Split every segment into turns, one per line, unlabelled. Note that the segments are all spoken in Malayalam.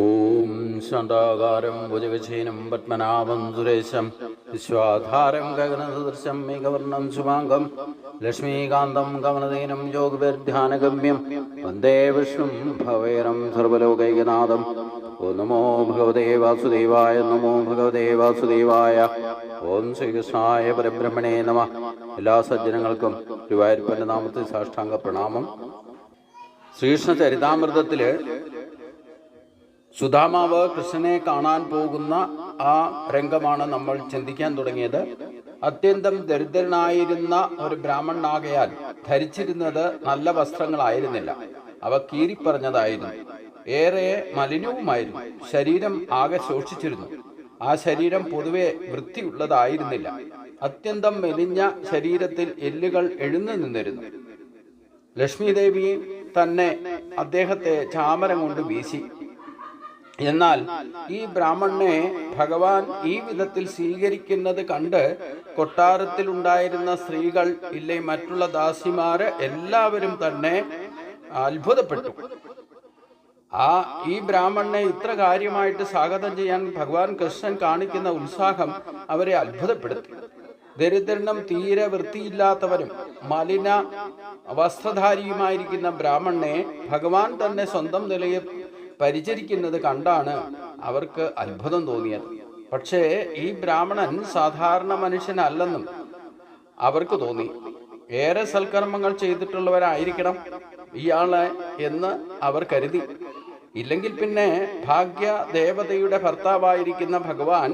ഓം ശാന്താകാരം ഭുജവിശീനം പത്മനാഭം സുരേശം വിശ്വാധാരം ഗഗനസദൃശം മേഘവർണം ശുഭാംഗം ലക്ഷ്മീകാന്തം കമലദീനം യോഗവിർധ്യാനഗമ്യം വന്ദേ വിഷ്ണു ഭവേരം സർവലോകൈകനാഥം ഓ നമോ ഭഗവതേ വാസുദേവായ നമോ ഭഗവതേ വാസുദേവായ ഓം ശ്രീകൃഷ്ണായ പരബ്രഹ്മണേ നമ. എല്ലാ സജ്ജനങ്ങൾക്കും ഗുരുവായൂരപ്പന്റെ നാമത്തിൽ സാഷ്ടാംഗ പ്രണാമം. ശ്രീകൃഷ്ണ ചരിതാമൃതത്തിൽ സുധാമാവ് കൃഷ്ണനെ കാണാൻ പോകുന്ന ആ രംഗമാണ് നമ്മൾ ചിന്തിക്കാൻ തുടങ്ങിയത്. അത്യന്തം ദരിദ്രനായിരുന്ന ഒരു ബ്രാഹ്മണനാകയാൽ ധരിച്ചിരുന്നത് നല്ല വസ്ത്രങ്ങളായിരുന്നില്ല. അവ കീറിപ്പറഞ്ഞതായിരുന്നു. ഏറെ മലിനവുമായിരുന്നു. ശരീരം ആകെ ശോഷിച്ചിരുന്നു. ആ ശരീരം പൊതുവെ വൃത്തിയുള്ളതായിരുന്നില്ല. അത്യന്തം മെലിഞ്ഞ ശരീരത്തിൽ എല്ലുകൾ എഴുന്നു നിന്നിരുന്നു. ലക്ഷ്മിദേവി തന്നെ അദ്ദേഹത്തെ ചാമരം കൊണ്ട് വീശി. എന്നാൽ ഈ ബ്രാഹ്മണനെ ഭഗവാൻ ഈ വിധത്തിൽ സ്വീകരിക്കുന്നത് കണ്ട് കൊട്ടാരത്തിലുണ്ടായിരുന്ന സ്ത്രീകൾ ഇല്ലേ മറ്റുള്ള ദാസിമാര് എല്ലാവരും തന്നെ അത്ഭുതപ്പെട്ടു. ആ ഈ ബ്രാഹ്മണനെ ഇത്ര കാര്യമായിട്ട് സ്വാഗതം ചെയ്യാൻ ഭഗവാൻ കൃഷ്ണൻ കാണിക്കുന്ന ഉത്സാഹം അവരെ അത്ഭുതപ്പെടുത്തി. ദരിദ്രനും തീരെ വൃത്തിയില്ലാത്തവനും മലിന വസ്ത്രധാരിയുമായിരിക്കുന്ന ബ്രാഹ്മണനെ ഭഗവാൻ തന്നെ സ്വന്തം നിലയിൽ പരിചരിക്കുന്നത് കണ്ടാണ് അവർക്ക് അത്ഭുതം തോന്നിയത്. പക്ഷേ ഈ ബ്രാഹ്മണൻ സാധാരണ മനുഷ്യനല്ലെന്നും അവർക്ക് തോന്നി. ഏറെ സൽക്കർമ്മങ്ങൾ ചെയ്തിട്ടുള്ളവരായിരിക്കണം ഇയാളെ എന്ന് അവർ കരുതി. ഇല്ലെങ്കിൽ പിന്നെ ഭാഗ്യ ദേവതയുടെ ഭർത്താവായിരിക്കുന്ന ഭഗവാൻ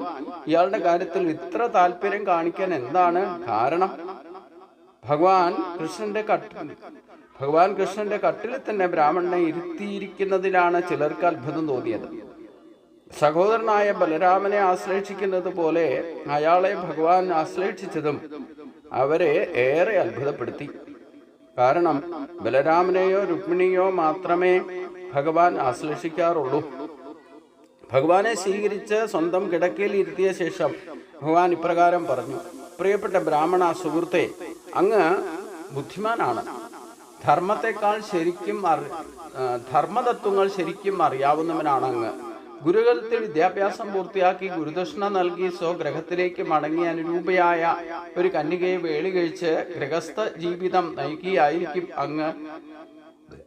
ഇയാളുടെ കാര്യത്തിൽ ഇത്ര താല്പര്യം കാണിക്കാൻ എന്താണ് കാരണം? ഭഗവാൻ കൃഷ്ണന്റെ ഭഗവാൻ കൃഷ്ണന്റെ കട്ടിൽ തന്നെ ബ്രാഹ്മണനെ ഇരുത്തിയിരിക്കുന്നതിലാണ് ചിലർക്ക് അത്ഭുതം തോന്നിയത്. സഹോദരനായ ബലരാമനെ ആശ്ലേഷിക്കുന്നത് പോലെ അയാളെ ഭഗവാൻ ആശ്ലേഷിച്ചതും അവരെ ഏറെ അത്ഭുതപ്പെടുത്തി. കാരണം ബലരാമനെയോ രുക്മിണിയോ മാത്രമേ ഭഗവാൻ ആശ്ലേഷിക്കാറുള്ളൂ. ഭഗവാനെ സ്വീകരിച്ച് സ്വന്തം കിടക്കയിൽ ഇരുത്തിയ ശേഷം ഭഗവാൻ ഇപ്രകാരം പറഞ്ഞു പ്രിയപ്പെട്ട ബ്രാഹ്മണ സുഹൃത്തെ അങ്ങ് ബുദ്ധിമാനാണ്. ധർമ്മത്തെക്കാൾ ശരിക്കും ധർമ്മതത്വങ്ങൾ ശരിക്കും അറിയാവുന്നവനാണ് അങ്ങ് ഗുരുകുലത്തിൽ വിദ്യാഭ്യാസം പൂർത്തിയാക്കി ഗുരുദക്ഷിണ നൽകി സ്വഗ്രഹത്തിലേക്ക് മടങ്ങി അനുരൂപയായ ഒരു കന്യകയെ വേളി കഴിച്ച് ഗൃഹസ്ഥ ജീവിതം നയിക്കുകയായിരിക്കും അങ്ങ്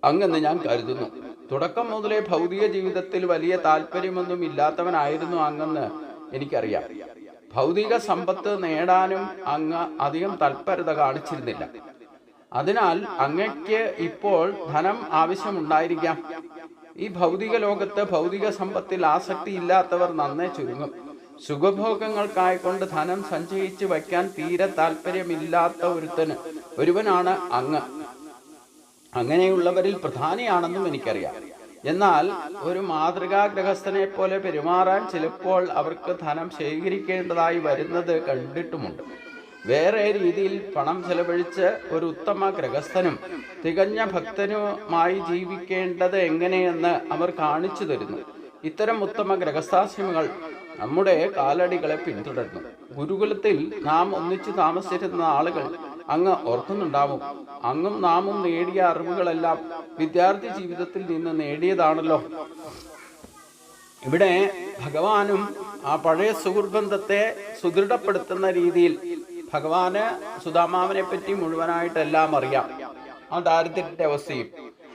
അങ്ങെന്ന് ഞാൻ കരുതുന്നു. തുടക്കം മുതലേ ഭൗതിക ജീവിതത്തിൽ വലിയ താല്പര്യമൊന്നും ഇല്ലാത്തവനായിരുന്നു അങ്ങെന്ന് എനിക്കറിയാം. ഭൗതിക സമ്പത്ത് നേടാനും അങ്ങ് അധികം തൽപരത കാണിച്ചിരുന്നില്ല. അതിനാൽ അങ്ങയ്ക്ക് ഇപ്പോൾ ധനം ആവശ്യമുണ്ടായിരിക്കാം. ഈ ഭൗതിക ലോകത്ത് ഭൗതിക സമ്പത്തിൽ ആസക്തി ഇല്ലാത്തവർ നന്നേ ചുരുങ്ങും. സുഖഭോഗങ്ങൾക്കായിക്കൊണ്ട് ധനം സഞ്ചയിച്ചു വയ്ക്കാൻ തീരെ താല്പര്യമില്ലാത്ത ഒരുത്തന് ഒരുവനാണ് അങ്ങ്. അങ്ങനെയുള്ളവരിൽ പ്രധാനിയാണെന്നും എനിക്കറിയാം. എന്നാൽ ഒരു മാതൃകാ ഗ്രഹസ്ഥനെ പോലെ പെരുമാറാൻ ചിലപ്പോൾ അവർക്ക് ധനം ശേഖരിക്കേണ്ടതായി വരുന്നത് കണ്ടിട്ടുമുണ്ട്. വേറെ രീതിയിൽ പണം ചെലവഴിച്ച് ഒരു ഉത്തമ ഗ്രഹസ്ഥനും തികഞ്ഞ ഭക്തനുമായി ജീവിക്കേണ്ടത് എങ്ങനെയെന്ന് അവർ കാണിച്ചു തരുന്നു. ഇത്തരം ഉത്തമ ഗ്രഹസ്ഥാശ്രമികൾ നമ്മുടെ കാലടികളെ പിന്തുടരുന്നു. ഗുരുകുലത്തിൽ നാം ഒന്നിച്ചു താമസിച്ചിരുന്ന ആളുകൾ അങ്ങ് ഓർക്കുന്നുണ്ടാവും. അങ്ങും നാമും നേടിയ അറിവുകളെല്ലാം വിദ്യാർത്ഥി ജീവിതത്തിൽ നിന്ന് നേടിയതാണല്ലോ. ഇവിടെ ഭഗവാനും ആ പഴയ സുഹൃബന്ധത്തെ സുദൃഢപ്പെടുത്തുന്ന രീതിയിൽ ഭഗവാന് സുധാമാവിനെ പറ്റി മുഴുവനായിട്ട് എല്ലാം അറിയാം. ആ ദാരിദ്ര്യത്തിന്റെ അവസ്ഥയും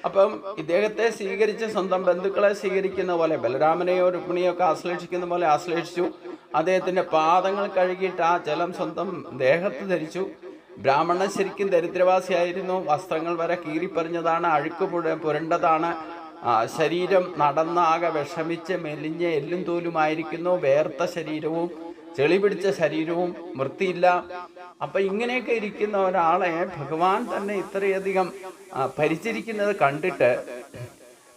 അപ്പം ഇദ്ദേഹത്തെ സ്വീകരിച്ച് സ്വന്തം ബന്ധുക്കളെ സ്വീകരിക്കുന്ന പോലെ ബലരാമനെയോ രുക്മിണിയോ ഒക്കെ ആശ്ലേഷിക്കുന്ന പോലെ ആശ്ലേഷിച്ചു. അദ്ദേഹത്തിന്റെ പാദങ്ങൾ കഴുകിയിട്ട് ആ ജലം സ്വന്തം ദേഹത്ത് ധരിച്ചു. ബ്രാഹ്മണൻ ശരിക്കും ദരിദ്രവാസിയായിരുന്നു. വസ്ത്രങ്ങൾ വരെ കീറിപ്പറിഞ്ഞതാണ്. അഴുക്ക് പുരണ്ടതാണ്. ശരീരം നടന്നാകെ വിഷമിച്ച് മെലിഞ്ഞ് എല്ലും തോലുമായിരിക്കുന്നു. വേർത്ത ശരീരവും ചെളി പിടിച്ച ശരീരവും വൃത്തിയില്ല. അപ്പൊ ഇങ്ങനെയൊക്കെ ഇരിക്കുന്ന ഒരാളെ ഭഗവാൻ തന്നെ ഇത്രയധികം ഭരിച്ചിരിക്കുന്നത് കണ്ടിട്ട്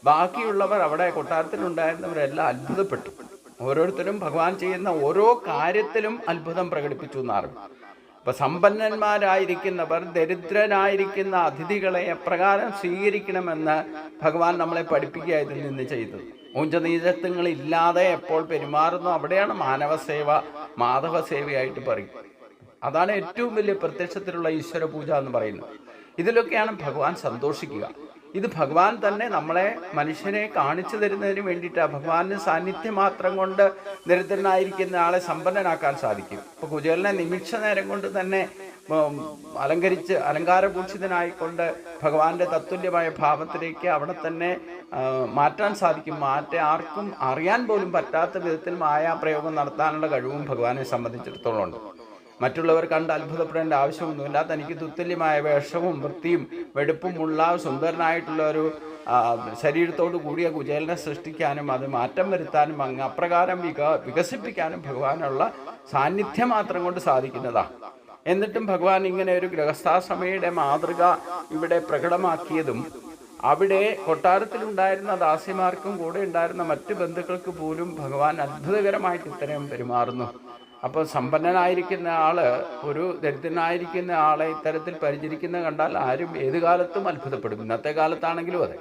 ബാക്കിയുള്ളവർ അവിടെ കൊട്ടാരത്തിലുണ്ടായിരുന്നവരെല്ലാം അത്ഭുതപ്പെട്ടു. ഓരോരുത്തരും ഭഗവാൻ ചെയ്യുന്ന ഓരോ കാര്യത്തിലും അത്ഭുതം പ്രകടിപ്പിച്ചു എന്നാറും. അപ്പൊ സമ്പന്നന്മാരായിരിക്കുന്നവർ ദരിദ്രനായിരിക്കുന്ന അതിഥികളെ എപ്രകാരം സ്വീകരിക്കണമെന്ന് ഭഗവാൻ നമ്മളെ പഠിപ്പിക്കുക ഇതിൽ നിന്ന് ചെയ്തത്. ഊഞ്ചനീചത്വങ്ങൾ ഇല്ലാതെ എപ്പോൾ പെരുമാറുന്നു അവിടെയാണ് മാനവ സേവ മാധവ സേവയായിട്ട് പറയും. അതാണ് ഏറ്റവും വലിയ പ്രത്യക്ഷത്തിലുള്ള ഈശ്വര പൂജ എന്ന് പറയുന്നത്. ഇതിലൊക്കെയാണ് ഭഗവാൻ സന്തോഷിക്കുക. ഇത് ഭഗവാൻ തന്നെ നമ്മളെ മനുഷ്യനെ കാണിച്ചു തരുന്നതിന് വേണ്ടിയിട്ടാണ് ഭഗവാന്റെ സാന്നിധ്യം മാത്രം കൊണ്ട് ദരിദ്രനായിരിക്കുന്ന ആളെ സമ്പന്നനാക്കാൻ സാധിക്കും. ഇപ്പൊ കുചേലിനെ നിമിഷ നേരം കൊണ്ട് തന്നെ അലങ്കരിച്ച് അലങ്കാരഭൂഷിതനായിക്കൊണ്ട് ഭഗവാന്റെ തത്തുല്യമായ ഭാവത്തിലേക്ക് അവിടെ തന്നെ മാറ്റാൻ സാധിക്കും. മാറ്റ ആർക്കും അറിയാൻ പോലും പറ്റാത്ത വിധത്തിൽ മായാപ്രയോഗം നടത്താനുള്ള കഴിവും ഭഗവാനെ സംബന്ധിച്ചിടത്തോളം ഉണ്ട്. മറ്റുള്ളവർ കണ്ട് അത്ഭുതപ്പെടേണ്ട ആവശ്യമൊന്നുമില്ല. തനിക്ക് തുത്തല്യമായ വേഷവും വൃത്തിയും വെടുപ്പുമുള്ള സുന്ദരനായിട്ടുള്ള ഒരു ശരീരത്തോട് കൂടിയ കുചേലനെ സൃഷ്ടിക്കാനും അത് മാറ്റം വരുത്താനും അങ്ങ് അപ്രകാരം വിക വികസിപ്പിക്കാനും ഭഗവാനുള്ള സാന്നിധ്യം മാത്രം കൊണ്ട് സാധിക്കുന്നതാണ് എന്നിട്ടും ഭഗവാൻ ഇങ്ങനെ ഒരു ഗൃഹസ്ഥാശ്രമയുടെ മാതൃക ഇവിടെ പ്രകടമാക്കിയതും അവിടെ കൊട്ടാരത്തിലുണ്ടായിരുന്ന ദാസിമാർക്കും കൂടെ ഉണ്ടായിരുന്ന മറ്റു ബന്ധുക്കൾക്ക് പോലും ഭഗവാൻ അത്ഭുതകരമായിട്ട് ഇത്തരം പെരുമാറുന്നു. അപ്പോൾ സമ്പന്നനായിരിക്കുന്ന ആൾ ഒരു ദരിദ്രനായിരിക്കുന്ന ആളെ ഇത്തരത്തിൽ പരിചരിക്കുന്ന കണ്ടാൽ ആരും ഏത് കാലത്തും അത്ഭുതപ്പെടും. ഇന്നത്തെ കാലത്താണെങ്കിലും അതെ.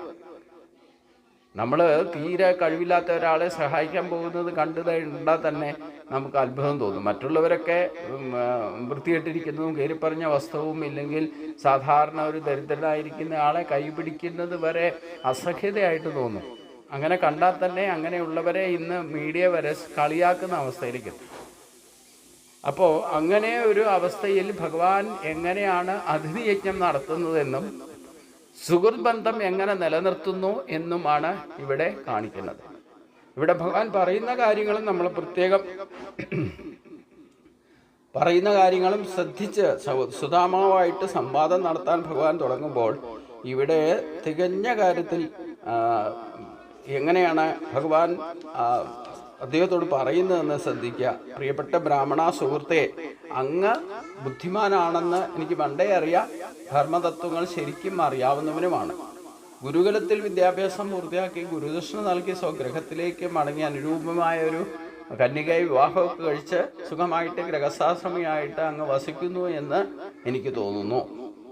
നമ്മൾ തീരെ കഴിവില്ലാത്ത ഒരാളെ സഹായിക്കാൻ പോകുന്നത് കണ്ടു കണ്ടാൽ തന്നെ നമുക്ക് അത്ഭുതം തോന്നും. മറ്റുള്ളവരൊക്കെ വൃത്തികെട്ടിരിക്കുന്നതും കയറി പറഞ്ഞ വസ്തുവും ഇല്ലെങ്കിൽ സാധാരണ ഒരു ദരിദ്രനായിരിക്കുന്ന ആളെ കൈപിടിക്കുന്നത് വരെ അസഹ്യതയായിട്ട് തോന്നും. അങ്ങനെ കണ്ടാൽ തന്നെ അങ്ങനെയുള്ളവരെ ഇന്ന് മീഡിയ വരെ കളിയാക്കുന്ന അവസ്ഥയിലേക്ക് എത്തും. അപ്പോൾ അങ്ങനെ ഒരു അവസ്ഥയിൽ ഭഗവാൻ എങ്ങനെയാണ് അതിഥി യജ്ഞം നടത്തുന്നതെന്നും സുഹൃത് ബന്ധം എങ്ങനെ നിലനിർത്തുന്നു എന്നുമാണ് ഇവിടെ കാണിക്കുന്നത്. ഇവിടെ ഭഗവാൻ പറയുന്ന കാര്യങ്ങളും നമ്മൾ പ്രത്യേകം പറയുന്ന കാര്യങ്ങളും ശ്രദ്ധിച്ച് സുധാമാവായിട്ട് സംവാദം നടത്താൻ ഭഗവാൻ തുടങ്ങുമ്പോൾ ഇവിടെ തികഞ്ഞ കാര്യത്തിൽ എങ്ങനെയാണ് ഭഗവാൻ അദ്ദേഹത്തോട് പറയുന്നതെന്ന് ശ്രദ്ധിക്കുക. പ്രിയപ്പെട്ട ബ്രാഹ്മണ സുഹൃത്തെ അങ്ങ് ബുദ്ധിമാനാണെന്ന് എനിക്ക് പണ്ടേ അറിയാം. ധർമ്മതത്വങ്ങൾ ശരിക്കും അറിയാവുന്നവനുമാണ്. ഗുരുകുലത്തിൽ വിദ്യാഭ്യാസം പൂർത്തിയാക്കി ഗുരുദക്ഷിണ നൽകി സ്വഗ്രഹത്തിലേക്ക് മടങ്ങി അനുരൂപമായ ഒരു കന്യകയെ വിവാഹമൊക്കെ കഴിച്ച് സുഖമായിട്ട് ഗ്രഹസ്ഥാശ്രമിയായിട്ട് അങ്ങ് വസിക്കുന്നു എന്ന് എനിക്ക് തോന്നുന്നു.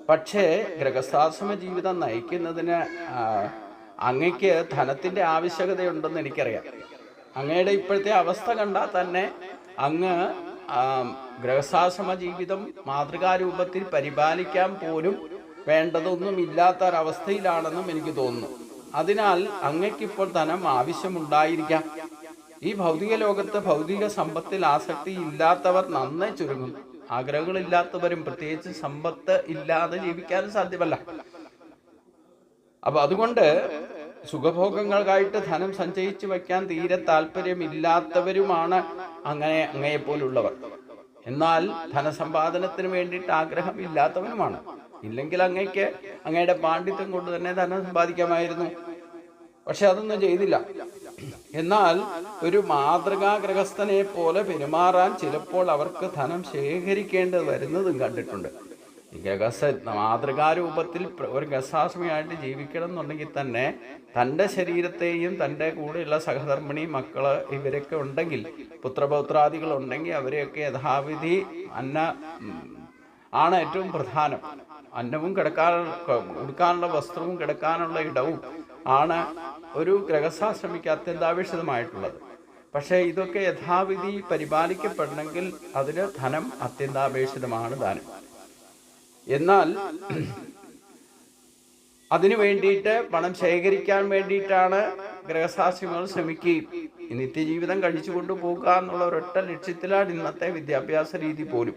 പക്ഷേ ഗ്രഹസ്ഥാശ്രമ ജീവിതം നയിക്കുന്നതിന് അങ്ങയ്ക്ക് ധനത്തിന്റെ ആവശ്യകതയുണ്ടെന്ന് എനിക്കറിയാം. അങ്ങയുടെ ഇപ്പോഴത്തെ അവസ്ഥ കണ്ടാൽ തന്നെ അങ്ങ് ഗൃഹസ്ഥാശ്രമ ജീവിതം മാതൃകാരൂപത്തിൽ പരിപാലിക്കാൻ പോലും വേണ്ടതൊന്നും ഇല്ലാത്ത ഒരവസ്ഥയിലാണെന്നും എനിക്ക് തോന്നുന്നു. അതിനാൽ അങ്ങക്കിപ്പോൾ ധനം ആവശ്യമുണ്ടായിരിക്കാം. ഈ ഭൗതിക ലോകത്ത് ഭൗതിക സമ്പത്തിൽ ആസക്തി ഇല്ലാത്തവർ നന്നേ ചുരുങ്ങും. ആഗ്രഹങ്ങളില്ലാത്തവരും പ്രത്യേകിച്ച് സമ്പത്ത് ഇല്ലാതെ ജീവിക്കാനും സാധ്യമല്ല. അപ്പൊ അതുകൊണ്ട് സുഖഭോഗങ്ങൾക്കായിട്ട് ധനം സഞ്ചയിച്ചു വയ്ക്കാൻ തീരെ താല്പര്യമില്ലാത്തവരുമാണ് അങ്ങനെ അങ്ങയെപ്പോലുള്ളവർ എന്നാൽ ധനസമ്പാദനത്തിന് വേണ്ടിയിട്ട് ആഗ്രഹമില്ലാത്തവനുമാണ്. ഇല്ലെങ്കിൽ അങ്ങയ്ക്ക് അങ്ങയുടെ പാണ്ഡിത്യം കൊണ്ട് തന്നെ ധനം സമ്പാദിക്കാമായിരുന്നു. പക്ഷെ അതൊന്നും ചെയ്തില്ല. എന്നാൽ ഒരു മാതൃകാ ഗൃഹസ്ഥനെ പോലെ പെരുമാറാൻ ചിലപ്പോൾ അവർക്ക് ധനം ശേഖരിക്കേണ്ടത് വരുന്നതും കണ്ടിട്ടുണ്ട്. ഗസ മാതൃകാരൂപത്തിൽ ഒരു ഗസാശ്രമിയായിട്ട് ജീവിക്കണം എന്നുണ്ടെങ്കിൽ തന്നെ തന്റെ ശരീരത്തെയും തന്റെ കൂടെയുള്ള സഹധർമ്മിണി മക്കൾ ഇവരൊക്കെ ഉണ്ടെങ്കിൽ പുത്രപൗത്രാദികൾ ഉണ്ടെങ്കിൽ അവരെയൊക്കെ യഥാവിധി അന്ന ആണ് ഏറ്റവും പ്രധാനം. അന്നവും കിടക്കാൻ കൊടുക്കാനുള്ള വസ്ത്രവും കിടക്കാനുള്ള ഇടവും ആണ് ഒരു ഗ്രഹസാശ്രമിക്ക് അത്യന്താപേക്ഷിതമായിട്ടുള്ളത്. പക്ഷേ ഇതൊക്കെ യഥാവിധി പരിപാലിക്കപ്പെടണമെങ്കിൽ അതിന് ധനം അത്യന്താപേക്ഷിതമാണ് ദാനം. എന്നാൽ അതിനു വേണ്ടിയിട്ട് പണം ശേഖരിക്കാൻ വേണ്ടിയിട്ടാണ് ഗൃഹസാക്ഷികൾ ശ്രമിക്കുകയും നിത്യജീവിതം കഴിച്ചു കൊണ്ടുപോകുക എന്നുള്ള ഒരൊറ്റ ലക്ഷ്യത്തിലാണ് ഇന്നത്തെ വിദ്യാഭ്യാസ രീതി പോലും.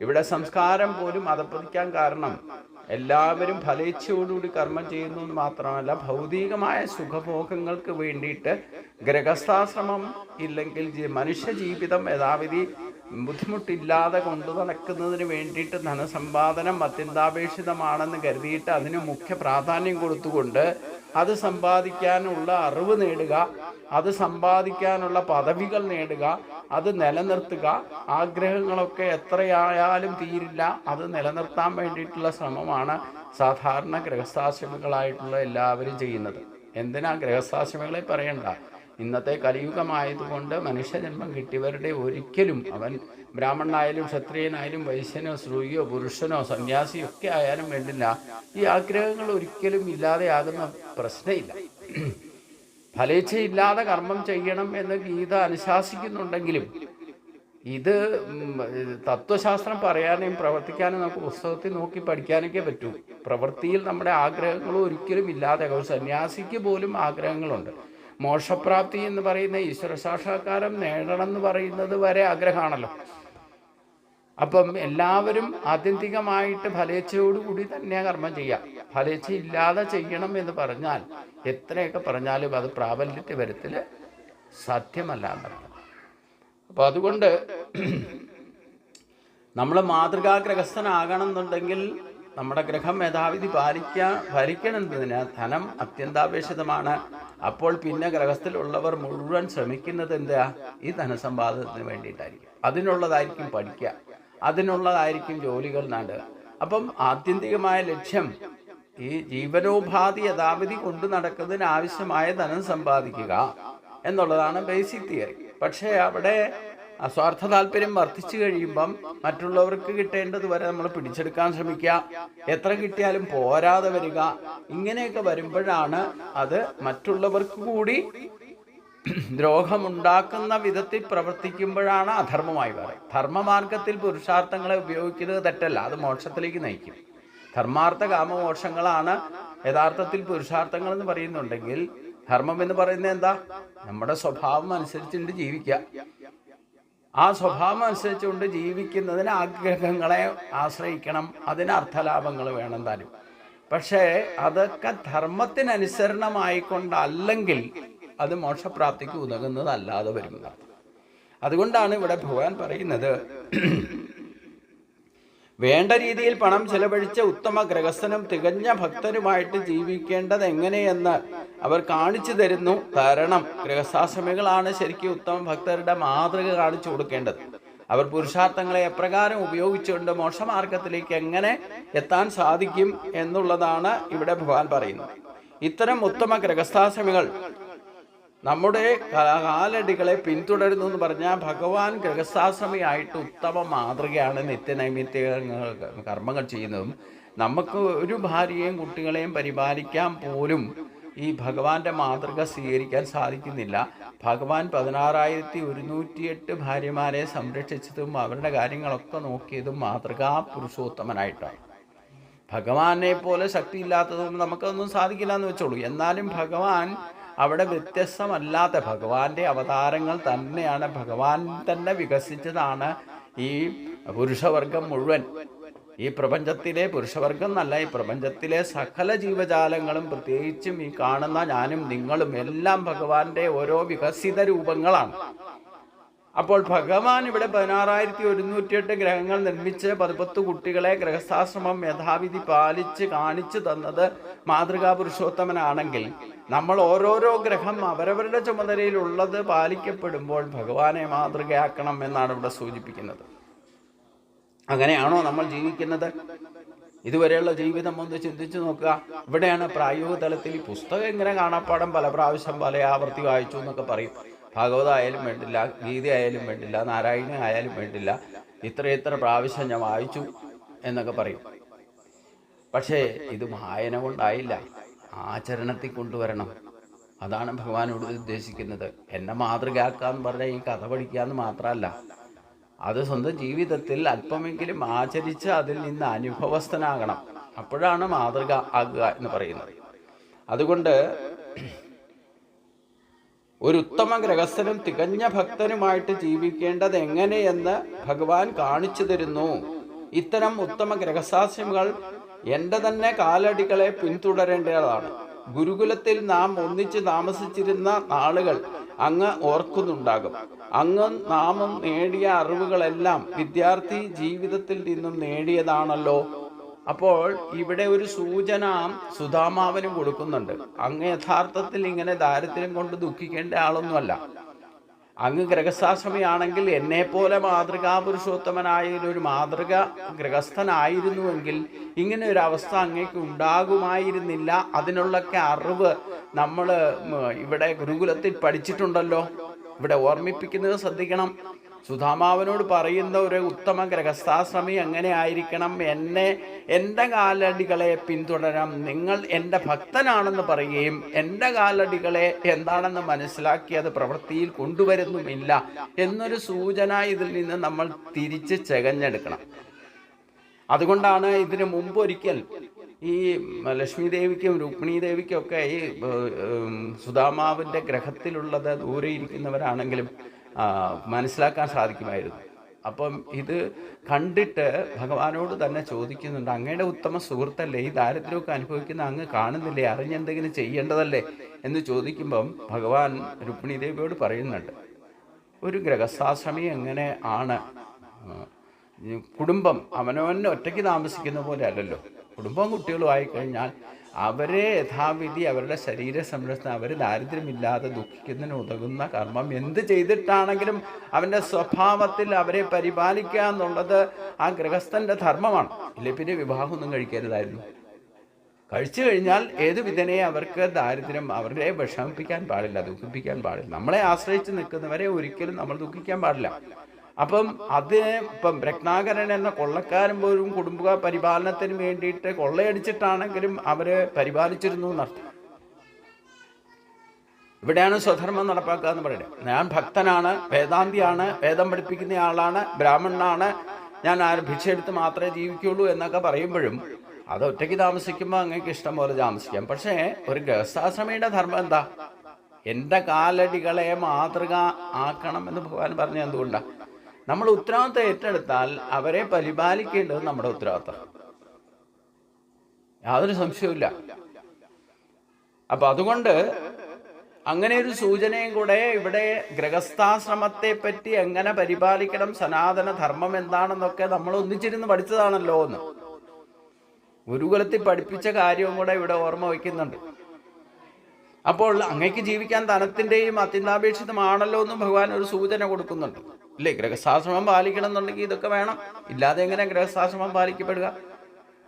ഇവിടെ സംസ്കാരം പോലും അതപ്പതിക്കാൻ കാരണം എല്ലാവരും ഫലേച്ഛയോടുകൂടി കർമ്മം ചെയ്യുന്നു എന്ന് മാത്രമല്ല ഭൗതികമായ സുഖഭോഗങ്ങൾക്ക് വേണ്ടിയിട്ട് ഗ്രഹസ്ഥാശ്രമം ഇല്ലെങ്കിൽ മനുഷ്യ ജീവിതം യഥാവിധി ബുദ്ധിമുട്ടില്ലാതെ കൊണ്ടു നടക്കുന്നതിന് വേണ്ടിയിട്ട് ധനസമ്പാദനം അത്യന്താപേക്ഷിതമാണെന്ന് കരുതിയിട്ട് അതിന് മുഖ്യ പ്രാധാന്യം കൊടുത്തുകൊണ്ട് അത് സമ്പാദിക്കാനുള്ള അറിവ് നേടുക അത് സമ്പാദിക്കാനുള്ള പദവികൾ നേടുക അത് നിലനിർത്തുക. ആഗ്രഹങ്ങളൊക്കെ എത്രയായാലും തീരില്ല അത് നിലനിർത്താൻ വേണ്ടിയിട്ടുള്ള ശ്രമമാണ് സാധാരണ ഗൃഹസ്ഥാശ്രമികളായിട്ടുള്ള എല്ലാവരും ചെയ്യുന്നത്. എന്തിനാ ഗൃഹസ്ഥാശ്രമികളെ പറയണ്ട? ഇന്നത്തെ കലിയുഗമായതുകൊണ്ട് മനുഷ്യജന്മം കിട്ടിയവരുടെ ഒരിക്കലും അവൻ ബ്രാഹ്മണനായാലും ക്ഷത്രിയനായാലും വൈശ്യനോ സ്ത്രീയോ പുരുഷനോ സന്യാസിയോ ഒക്കെ ആയാലും വേണ്ടില്ല. ഈ ആഗ്രഹങ്ങൾ ഒരിക്കലും ഇല്ലാതെയാകുന്ന പ്രശ്നമില്ല. ഫലേച്ഛയില്ലാതെ കർമ്മം ചെയ്യണം എന്ന് ഗീത അനുശാസിക്കുന്നുണ്ടെങ്കിലും ഇത് തത്വശാസ്ത്രം പറയാനും പ്രവർത്തിക്കാനും നമുക്ക് പുസ്തകത്തിൽ നോക്കി പഠിക്കാനൊക്കെ പറ്റൂ. പ്രവൃത്തിയിൽ നമ്മുടെ ആഗ്രഹങ്ങൾ ഒരിക്കലും ഇല്ലാതെ സന്യാസിക്ക് പോലും ആഗ്രഹങ്ങളുണ്ട്. മോക്ഷപ്രാപ്തി എന്ന് പറയുന്ന ഈശ്വര സാക്ഷാത്കാരം നേടണം എന്ന് പറയുന്നത് വരെ ആഗ്രഹമാണല്ലോ. അപ്പം എല്ലാവരും ആത്യന്തികമായിട്ട് ഫലേച്ഛയോടുകൂടി തന്നെ കർമ്മം ചെയ്യാം ഫലേച്ഛ ഇല്ലാതെ ചെയ്യണം എന്ന് പറഞ്ഞാൽ എത്രയൊക്കെ പറഞ്ഞാലും അത് പ്രാബല്യത്തിൽ വരത്തിൽ സാധ്യമല്ല എന്നർത്ഥം. അപ്പോൾ അതുകൊണ്ട് നമ്മൾ മാതൃകാഗ്രഹസ്ഥനാകണം എന്നുണ്ടെങ്കിൽ നമ്മുടെ ഗ്രഹം യഥാവിധി പാലിക്കുക ഭരിക്കണം എന്നതിന് ധനം അത്യന്താപേക്ഷിതമാണ്. അപ്പോൾ പിന്നെ ഗ്രഹസ്ഥിലുള്ളവർ മുഴുവൻ ശ്രമിക്കുന്നത് എന്താ? ഈ ധനസമ്പാദത്തിന് വേണ്ടിയിട്ടായിരിക്കും. അതിനുള്ളതായിരിക്കും പഠിക്കുക. അതിനുള്ളതായിരിക്കും ജോലികൾ നേടുക. അപ്പം ആത്യന്തികമായ ലക്ഷ്യം ഈ ജീവനോപാധി യഥാവിധി കൊണ്ടു നടക്കുന്നതിന് ആവശ്യമായ ധനം സമ്പാദിക്കുക എന്നുള്ളതാണ് ബേസിക് തിയറി പക്ഷേ അവിടെ സ്വാർത്ഥ താല്പര്യം വർദ്ധിച്ചു കഴിയുമ്പം മറ്റുള്ളവർക്ക് കിട്ടേണ്ടത് വരെ നമ്മൾ പിടിച്ചെടുക്കാൻ ശ്രമിക്കുക. എത്ര കിട്ടിയാലും പോരാതെ വരിക. ഇങ്ങനെയൊക്കെ വരുമ്പോഴാണ് അത് മറ്റുള്ളവർക്ക് കൂടി ദ്രോഹമുണ്ടാക്കുന്ന വിധത്തിൽ പ്രവർത്തിക്കുമ്പോഴാണ് അധർമ്മമായി പറയും ധർമ്മമാർഗത്തിൽ പുരുഷാർത്ഥങ്ങളെ ഉപയോഗിക്കുന്നത് തെറ്റല്ല. അത് മോക്ഷത്തിലേക്ക് നയിക്കും. ധർമാർത്ഥ കാമമോക്ഷങ്ങളാണ് യഥാർത്ഥത്തിൽ പുരുഷാർത്ഥങ്ങൾ എന്ന് പറയുന്നുണ്ടെങ്കിൽ ധർമ്മം എന്ന് പറയുന്നത് എന്താ? നമ്മുടെ സ്വഭാവം അനുസരിച്ചുകൊണ്ട് ജീവിക്കുക. ആ സ്വഭാവം അനുസരിച്ചുകൊണ്ട് ജീവിക്കുന്നതിന് ആഗ്രഹങ്ങളെ ആശ്രയിക്കണം. അതിന് അർത്ഥലാഭങ്ങൾ വേണം താനും. പക്ഷേ അതൊക്കെ ധർമ്മത്തിനനുസരണമായിക്കൊണ്ടല്ലെങ്കിൽ അത് മോക്ഷപ്രാപ്തിക്ക് ഉതകുന്നതല്ലാതെ വരുന്നത് അതുകൊണ്ടാണ് ഇവിടെ ഭഗവാൻ പറയുന്നത് വേണ്ട രീതിയിൽ പണം ചെലവഴിച്ച ഉത്തമ ഗ്രഹസ്ഥനും തികഞ്ഞ ഭക്തനുമായിട്ട് ജീവിക്കേണ്ടത് എങ്ങനെയെന്ന് അവർ കാണിച്ചു തരുന്നു. കാരണം ഗൃഹസ്ഥാശ്രമികളാണ് ശരിക്കും ഉത്തമ ഭക്തരുടെ മാതൃക കാണിച്ചു കൊടുക്കേണ്ടത്. അവർ പുരുഷാർത്ഥങ്ങളെ എപ്രകാരം ഉപയോഗിച്ചുകൊണ്ട് മോക്ഷമാർഗത്തിലേക്ക് എങ്ങനെ എത്താൻ സാധിക്കും എന്നുള്ളതാണ് ഇവിടെ ഭഗവാൻ പറയുന്നത്. ഇത്തരം ഉത്തമ ഗൃഹസ്ഥാശ്രമികൾ നമ്മുടെ കാലടികളെ പിന്തുടരുന്നു എന്ന് പറഞ്ഞാൽ ഭഗവാൻ ഗൃഹസ്ഥാശ്രമിയായിട്ട് ഉത്തമ മാതൃകയാണ് നിത്യനൈമിത്യ കർമ്മങ്ങൾ ചെയ്യുന്നതും. നമുക്ക് ഒരു ഭാര്യയെയും കുട്ടികളെയും പരിപാലിക്കാൻ പോലും ഈ ഭഗവാന്റെ മാതൃക സ്വീകരിക്കാൻ സാധിക്കുന്നില്ല. ഭഗവാൻ പതിനാറായിരത്തി ഒരുന്നൂറ്റിയെട്ട് ഭാര്യമാരെ സംരക്ഷിച്ചതും അവരുടെ കാര്യങ്ങളൊക്കെ നോക്കിയതും മാതൃകാ പുരുഷോത്തമനായിട്ടാണ്. ഭഗവാനെ പോലെ ശക്തിയില്ലാത്തതുകൊണ്ട് നമുക്കൊന്നും സാധിക്കില്ല എന്ന് വെച്ചോളൂ. എന്നാലും ഭഗവാൻ അവിടെ വ്യത്യസ്തമല്ലാത്ത ഭഗവാന്റെ അവതാരങ്ങൾ തന്നെയാണ്. ഭഗവാൻ തന്നെ വികസിച്ചതാണ് ഈ പുരുഷവർഗം മുഴുവൻ. ഈ പ്രപഞ്ചത്തിലെ പുരുഷവർഗം എന്നല്ല ഈ പ്രപഞ്ചത്തിലെ സകല ജീവജാലങ്ങളും പ്രത്യേകിച്ചും ഈ കാണുന്ന ഞാനും നിങ്ങളും എല്ലാം ഭഗവാന്റെ ഓരോ വികസിത രൂപങ്ങളാണ്. അപ്പോൾ ഭഗവാൻ ഇവിടെ പതിനാറായിരത്തി ഒരുന്നൂറ്റിയെട്ട് ഗ്രഹങ്ങൾ നിർമ്മിച്ച് പതിപ്പത്ത് കുട്ടികളെ ഗ്രഹസ്ഥാശ്രമം യഥാവിധി പാലിച്ച് കാണിച്ചു തന്നത് മാതൃകാ പുരുഷോത്തമനാണെങ്കിൽ നമ്മൾ ഓരോരോ ഗ്രഹം അവരവരുടെ ചുമതലയിലുള്ളത് പാലിക്കപ്പെടുമ്പോൾ ഭഗവാനെ മാതൃകയാക്കണം എന്നാണ് ഇവിടെ സൂചിപ്പിക്കുന്നത്. അങ്ങനെയാണോ നമ്മൾ ജീവിക്കുന്നത്? ഇതുവരെയുള്ള ജീവിതം ഒന്ന് ചിന്തിച്ചു നോക്കുക. ഇവിടെയാണ് പ്രായോഗിക തലത്തിൽ ഈ പുസ്തകം ഇങ്ങനെ കാണാപ്പാടം പല പ്രാവശ്യം പല ആവർത്തി വായിച്ചു എന്നൊക്കെ പറയും. ഭാഗവത ആയാലും വേണ്ടില്ല ഗീത ആയാലും വേണ്ടില്ല നാരായണ ആയാലും വേണ്ടില്ല ഇത്ര ഇത്ര പ്രാവശ്യം ഞാൻ വായിച്ചു എന്നൊക്കെ പറയും. പക്ഷേ ഇത് വായന കൊണ്ടായില്ല ആചരണത്തിൽ കൊണ്ടുവരണം. അതാണ് ഭഗവാനോട് ഉദ്ദേശിക്കുന്നത്. എന്നെ മാതൃകയാക്കാന്ന് പറഞ്ഞാൽ ഈ കഥ പഠിക്കാന്ന് മാത്രമല്ല അത് സ്വന്തം ജീവിതത്തിൽ അല്പമെങ്കിലും ആചരിച്ച് അതിൽ നിന്ന് അനുഭവസ്ഥനാകണം. അപ്പോഴാണ് മാതൃക ആകുക എന്ന് പറയുന്നത്. അതുകൊണ്ട് ഒരു ഉത്തമ ഗ്രഹസ്ഥനും തികഞ്ഞ ഭക്തനുമായിട്ട് ജീവിക്കേണ്ടത് എങ്ങനെയെന്ന് ഭഗവാൻ കാണിച്ചു തരുന്നു. ഇത്തരം ഉത്തമ ഗ്രഹസാസ്യങ്ങൾ എന്റെ തന്നെ കാലടികളെ പിന്തുടരേണ്ടതാണ്. ഗുരുകുലത്തിൽ നാം ഒന്നിച്ച് താമസിച്ചിരുന്ന നാളുകൾ അങ്ങ് ഓർക്കുന്നുണ്ടാകും. അങ്ങ് നാമം നേടിയ അറിവുകളെല്ലാം വിദ്യാർത്ഥി ജീവിതത്തിൽ നിന്നും നേടിയതാണല്ലോ. അപ്പോൾ ഇവിടെ ഒരു സൂചന സുധാമാവനും കൊടുക്കുന്നുണ്ട്. അങ്ങ് യഥാർത്ഥത്തിൽ ഇങ്ങനെ ദാരിദ്ര്യം കൊണ്ട് ദുഃഖിക്കേണ്ട ആളൊന്നുമല്ല. അങ്ങ് ഗ്രഹസ്ഥാശ്രമിയാണെങ്കിൽ എന്നെ പോലെ മാതൃകാ പുരുഷോത്തമനായ മാതൃക ഗ്രഹസ്ഥനായിരുന്നുവെങ്കിൽ ഇങ്ങനെ ഒരു അവസ്ഥ അങ്ങേക്ക് ഉണ്ടാകുമായിരുന്നില്ല. അതിനുള്ളൊക്കെ അറിവ് നമ്മൾ ഇവിടെ ഗുരുകുലത്തിൽ പഠിച്ചിട്ടുണ്ടല്ലോ. ഇവിടെ ഓർമ്മിപ്പിക്കുന്നത് ശ്രദ്ധിക്കണം. സുധാമാവനോട് പറയുന്ന ഒരു ഉത്തമ ഗ്രഹസ്ഥാശ്രമി എങ്ങനെ ആയിരിക്കണം? എന്നെ എന്റെ കാലടികളെ പിന്തുടരാം. നിങ്ങൾ എന്റെ ഭക്തനാണെന്ന് പറയുകയും എന്റെ കാലടികളെ എന്താണെന്ന് മനസ്സിലാക്കി അത് പ്രവൃത്തിയിൽ കൊണ്ടുവരുന്നുമില്ല എന്നൊരു സൂചന ഇതിൽ നിന്ന് നമ്മൾ തിരിച്ച് ചെകഞ്ഞെടുക്കണം. അതുകൊണ്ടാണ് ഇതിനു മുമ്പ് ഒരിക്കൽ ഈ ലക്ഷ്മി ദേവിക്കും രുക്മിണി ദേവിക്കും ഒക്കെ ഈ സുധാമാവിന്റെ ഗ്രഹത്തിലുള്ളത് ദൂരെ ഇരിക്കുന്നവരാണെങ്കിലും മനസ്സിലാക്കാൻ സാധിക്കുമായിരുന്നു. അപ്പം ഇത് കണ്ടിട്ട് ഭഗവാനോട് തന്നെ ചോദിക്കുന്നുണ്ട് അങ്ങയുടെ ഉത്തമ സുഹൃത്തല്ലേ? ഈ ദാരിദ്ര്യമൊക്കെ അനുഭവിക്കുന്ന അങ്ങ് കാണുന്നില്ലേ? അറിഞ്ഞെന്തെങ്കിലും ചെയ്യേണ്ടതല്ലേ? എന്ന് ചോദിക്കുമ്പം ഭഗവാൻ രുക്മിണി ദേവിയോട് പറയുന്നുണ്ട് ഒരു ഗ്രഹസ്ഥാശ്രമി എങ്ങനെ ആണ്? കുടുംബം അവനവനെ ഒറ്റയ്ക്ക് താമസിക്കുന്ന പോലെ അല്ലല്ലോ. കുടുംബവും കുട്ടികളും ആയിക്കഴിഞ്ഞാൽ അവരെ യഥാവിധി അവരുടെ ശരീര സംരക്ഷണം അവർ ദാരിദ്ര്യമില്ലാതെ ദുഃഖിക്കുന്നതിന് ഉതകുന്ന കർമ്മം എന്ത് ചെയ്തിട്ടാണെങ്കിലും അവന്റെ സ്വഭാവത്തിൽ അവരെ പരിപാലിക്കുക എന്നുള്ളത് ആ ഗൃഹസ്ഥന്റെ ധർമ്മമാണ്. ഇല്ലേ? പിന്നെ വിവാഹമൊന്നും കഴിക്കരുതായിരുന്നു. കഴിച്ചു കഴിഞ്ഞാൽ ഏത് വിധനെ അവർക്ക് ദാരിദ്ര്യം അവരെ വിഷമിപ്പിക്കാൻ പാടില്ല ദുഃഖിപ്പിക്കാൻ പാടില്ല. നമ്മളെ ആശ്രയിച്ച് നിൽക്കുന്നവരെ ഒരിക്കലും നമ്മൾ ദുഃഖിക്കാൻ പാടില്ല. അപ്പം അതിന് ഇപ്പം രത്നാകരൻ എന്ന കൊള്ളക്കാരൻ പോലും കുടുംബ പരിപാലനത്തിന് വേണ്ടിയിട്ട് കൊള്ളയടിച്ചിട്ടാണെങ്കിലും അവരെ പരിപാലിച്ചിരുന്നു എന്നർത്ഥം ഇവിടെയാണ് സ്വധർമ്മം നടപ്പാക്കുക എന്ന് പറയുന്നത്. ഞാൻ ഭക്തനാണ് വേദാന്തിയാണ് വേദം പഠിപ്പിക്കുന്ന ആളാണ് ബ്രാഹ്മണനാണ്. ഞാൻ ആ ഭിക്ഷയെടുത്ത് മാത്രമേ ജീവിക്കുള്ളൂ എന്നൊക്കെ പറയുമ്പോഴും അത് ഒറ്റയ്ക്ക് താമസിക്കുമ്പോൾ അങ്ങേക്ക് ഇഷ്ടം പോലെ താമസിക്കാം. പക്ഷേ ഒരു ഗൃഹസ്ഥാശ്രമയുടെ ധർമ്മം എന്താ? എന്റെ കാലടികളെ മാതൃക ആക്കണം എന്ന് ഭഗവാൻ പറഞ്ഞ എന്തുകൊണ്ടാണ് നമ്മൾ ഉത്തരവാദിത്തം ഏറ്റെടുത്താൽ അവരെ പരിപാലിക്കേണ്ടത് നമ്മുടെ ഉത്തരവാദിത്തം. യാതൊരു സംശയവുമില്ല. അപ്പൊ അതുകൊണ്ട് അങ്ങനെ ഒരു സൂചനയും കൂടെ ഇവിടെ ഗ്രഹസ്ഥാശ്രമത്തെ പറ്റി എങ്ങനെ പരിപാലിക്കണം സനാതന ധർമ്മം എന്താണെന്നൊക്കെ നമ്മൾ ഒന്നിച്ചിരുന്ന് പഠിച്ചതാണല്ലോ എന്ന്. ഗുരുകുലത്തിൽ പഠിപ്പിച്ച കാര്യവും കൂടെ ഇവിടെ ഓർമ്മ വയ്ക്കുന്നുണ്ട്. അപ്പോൾ അങ്ങേക്ക് ജീവിക്കാൻ ധനത്തിന്റെയും അത്യന്താപേക്ഷിതമാണല്ലോ എന്നും ഭഗവാൻ ഒരു സൂചന കൊടുക്കുന്നുണ്ട്. ഇല്ലേ? ഗൃഹസ്ഥാശ്രമം പാലിക്കണം എന്നുണ്ടെങ്കിൽ ഇതൊക്കെ വേണം. ഇല്ലാതെ എങ്ങനെ ഗൃഹസ്ഥാശ്രമം പാലിക്കപ്പെടുക?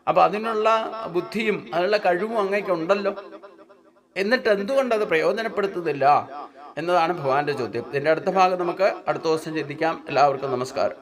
അപ്പൊ അതിനുള്ള ബുദ്ധിയും അതിനുള്ള കഴിവും അങ്ങേക്ക് ഉണ്ടല്ലോ. എന്നിട്ട് എന്തുകൊണ്ട് അത് പ്രയോജനപ്പെടുത്തുന്നില്ല എന്നതാണ് ഭഗവാന്റെ ചോദ്യം. ഇതിന്റെ അടുത്ത ഭാഗം നമുക്ക് അടുത്ത ദിവസം ചിന്തിക്കാം. എല്ലാവർക്കും നമസ്കാരം.